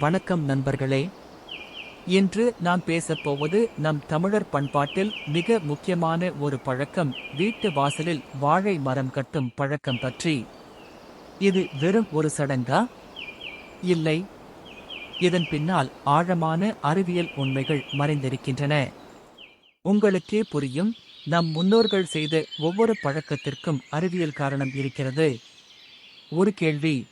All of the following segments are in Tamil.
வணக்கம் நண்பர்களே. இன்று நான் பேசப் போவது நம் தமிழர் பண்பாட்டில் மிக முக்கியமான ஒரு பழக்கம் வீட்டு வாசலில் வாழை மரம் கட்டும் பழக்கம் பற்றி. இது வெறும் ஒரு சடங்கா? இல்லை. இதன் பின்னால் ஆழமான அறிவியல் உண்மைகள் மறைந்திருக்கின்றன. உங்களுக்கே புரியும் நம் முன்னோர்கள் செய்த ஒவ்வொரு பழக்கத்திற்கும் அறிவியல் காரணம் இருக்கிறது. ஒரு கேள்வி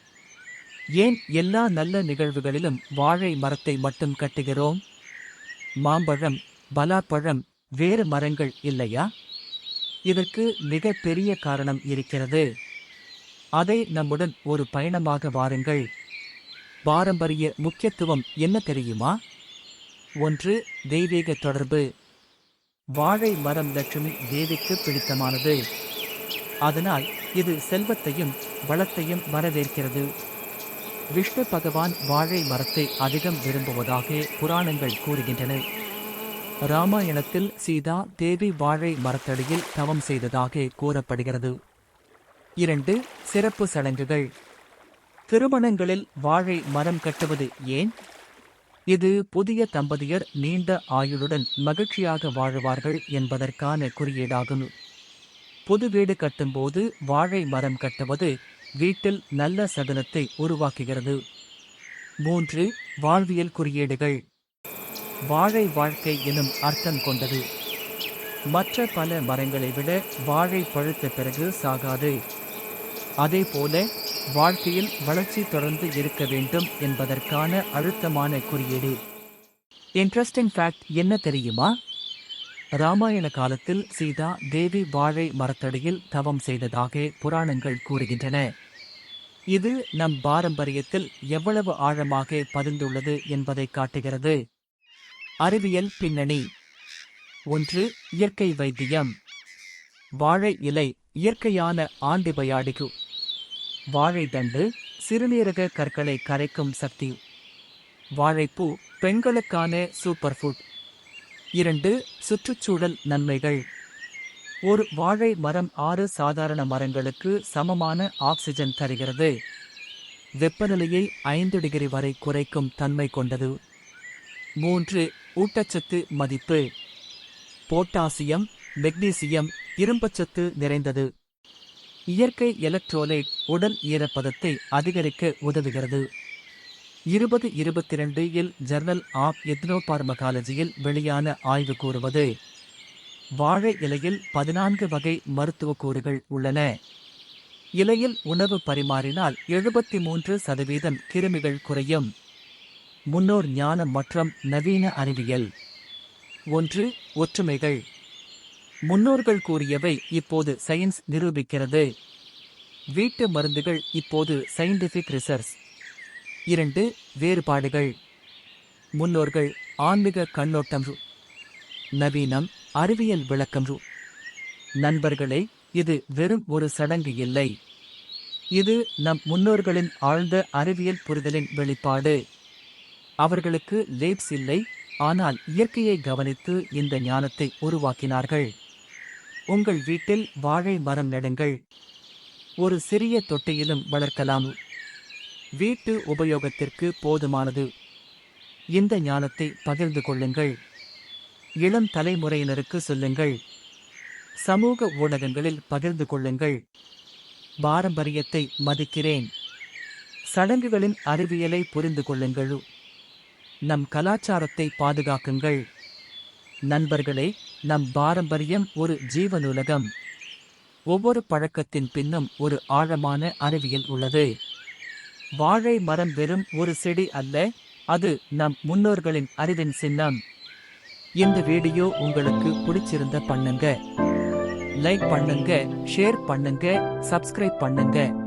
ஏன் எல்லா நல்ல நிகழ்வுகளிலும் வாழை மரத்தை மட்டும் கட்டுகிறோம்? மாம்பழம் பலாப்பழம் வேறு மரங்கள் இல்லையா? இதற்கு மிக பெரிய காரணம் இருக்கிறது. அதை நம்முடன் ஒரு பயணமாக வாருங்கள். பாரம்பரிய முக்கியத்துவம் என்ன தெரியுமா? ஒன்று தெய்வீக தொடர்பு. வாழை மரம் லட்சுமி தேவிக்கு பிடித்தமானது. அதனால் இது செல்வத்தையும் வளத்தையும் வரவேற்கிறது. விஷ்ணு பகவான் வாழை மரத்தை அதிகம் விரும்புவதாக புராணங்கள் கூறுகின்றன. ராமாயணத்தில் சீதா தேவி வாழை மரத்தடியில் தவம் செய்ததாக கூறப்படுகிறது. இரண்டு சிறப்பு சடங்குகள். திருமணங்களில் வாழை மரம் கட்டுவது ஏன்? இது புதிய தம்பதியர் நீண்ட ஆயுளுடன் மகிழ்ச்சியாக வாழுவார்கள் என்பதற்கான குறியீடாகும். புது வீடு கட்டும்போது வாழை மரம் கட்டுவது வீட்டில் நல்ல சகுனத்தை உருவாக்குகிறது. மூன்று வாழ்வியல் குறியீடுகள். வாழை வாழ்க்கை எனும் அர்த்தம் கொண்டது. மற்ற பல மரங்களை விட வாழை பழுத்த பிறகு சாகாது. அதேபோல வாழ்க்கையில் வளர்ச்சி தொடர்ந்து இருக்க வேண்டும் என்பதற்கான அழுத்தமான குறியீடு. இன்ட்ரெஸ்டிங் ஃபேக்ட் என்ன தெரியுமா? ராமாயண காலத்தில் சீதா தேவி வாழை மரத்தடியில் தவம் செய்ததாக புராணங்கள் கூறுகின்றன. இது நம் பாரம்பரியத்தில் எவ்வளவு ஆழமாக பதிந்துள்ளது என்பதை காட்டுகிறது. அறிவியல் பின்னணி. ஒன்று இயற்கை வைத்தியம். வாழை இலை இயற்கையான ஆண்டிபயாடிகு வாழை தண்டு சிறுநீரக கற்களை கரைக்கும் சக்தி. வாழைப்பூ பெண்களுக்கான சூப்பர் ஃபுட். இரண்டு சுற்றுச்சூழல் நன்மைகள். ஒரு வாழை மரம் ஆறு சாதாரண மரங்களுக்கு சமமான ஆக்சிஜன் தருகிறது. வெப்பநிலையை ஐந்து டிகிரி வரை குறைக்கும் தன்மை கொண்டது. மூன்று ஊட்டச்சத்து மதிப்பு. பொட்டாசியம் மெக்னீசியம் இரும்புச்சத்து நிறைந்தது. இயற்கை எலக்ட்ரோலைட் உடல் ஈரப்பதத்தை அதிகரிக்க உதவுகிறது. இருபது இருபத்தி ரெண்டு இல் ஜர்னல் ஆஃப் எத்னோபார்மகாலஜியில் வெளியான ஆய்வு கூறுவது. வாழை இலையில் பதினான்கு வகை மருத்துவ கூறுகள் உள்ளன. இலையில் உணவு பரிமாறினால் எழுபத்தி மூன்று சதவீதம் கிருமிகள் குறையும். முன்னோர் ஞானம் மற்றும் நவீன அறிவியல். ஒன்று ஒற்றுமைகள். முன்னோர்கள் கூறியவை இப்போது சயின்ஸ் நிரூபிக்கிறது. வீட்டு மருந்துகள் இப்போது சயின்டிஃபிக் ரிசர்ச் இரண்டு வேறுபாடுகள். முன்னோர்கள் ஆன்மீக கண்ணோட்டம் ரூ. நவீனம் அறிவியல் விளக்கம் ரூ. நண்பர்களே இது வெறும் ஒரு சடங்கு இல்லை. இது நம் முன்னோர்களின் ஆழ்ந்த அறிவியல் புரிதலின் வெளிப்பாடு. அவர்களுக்கு லேப்ஸ் இல்லை ஆனால் இயற்கையை கவனித்து இந்த ஞானத்தை உருவாக்கினார்கள். உங்கள் வீட்டில் வாழை மரம் நடுங்கள். ஒரு சிறிய தொட்டியிலும் வளர்க்கலாம் வீட்டு உபயோகத்திற்கு போதுமானது. இந்த ஞானத்தை பகிர்ந்து கொள்ளுங்கள். இளம் தலைமுறையினருக்கு சொல்லுங்கள். சமூக ஊடகங்களில் பகிர்ந்து கொள்ளுங்கள். பாரம்பரியத்தை மதிக்கிறேன். சடங்குகளின் அறிவியலை புரிந்து கொள்ளுங்கள். நம் கலாச்சாரத்தை பாதுகாக்குங்கள். நண்பர்களே நம் பாரம்பரியம் ஒரு ஜீவநூலகம் ஒவ்வொரு பழக்கத்தின் பின்னும் ஒரு ஆழமான அறிவியல் உள்ளது. வாழை மரம் வெறும் ஒரு செடி அல்ல அது நம் முன்னோர்களின் அறிவின் சின்னம். இந்த வீடியோ உங்களுக்கு பிடிச்சிருந்த பண்ணுங்க. லைக் பண்ணுங்க ஷேர் பண்ணுங்க சப்ஸ்கிரைப் பண்ணுங்க.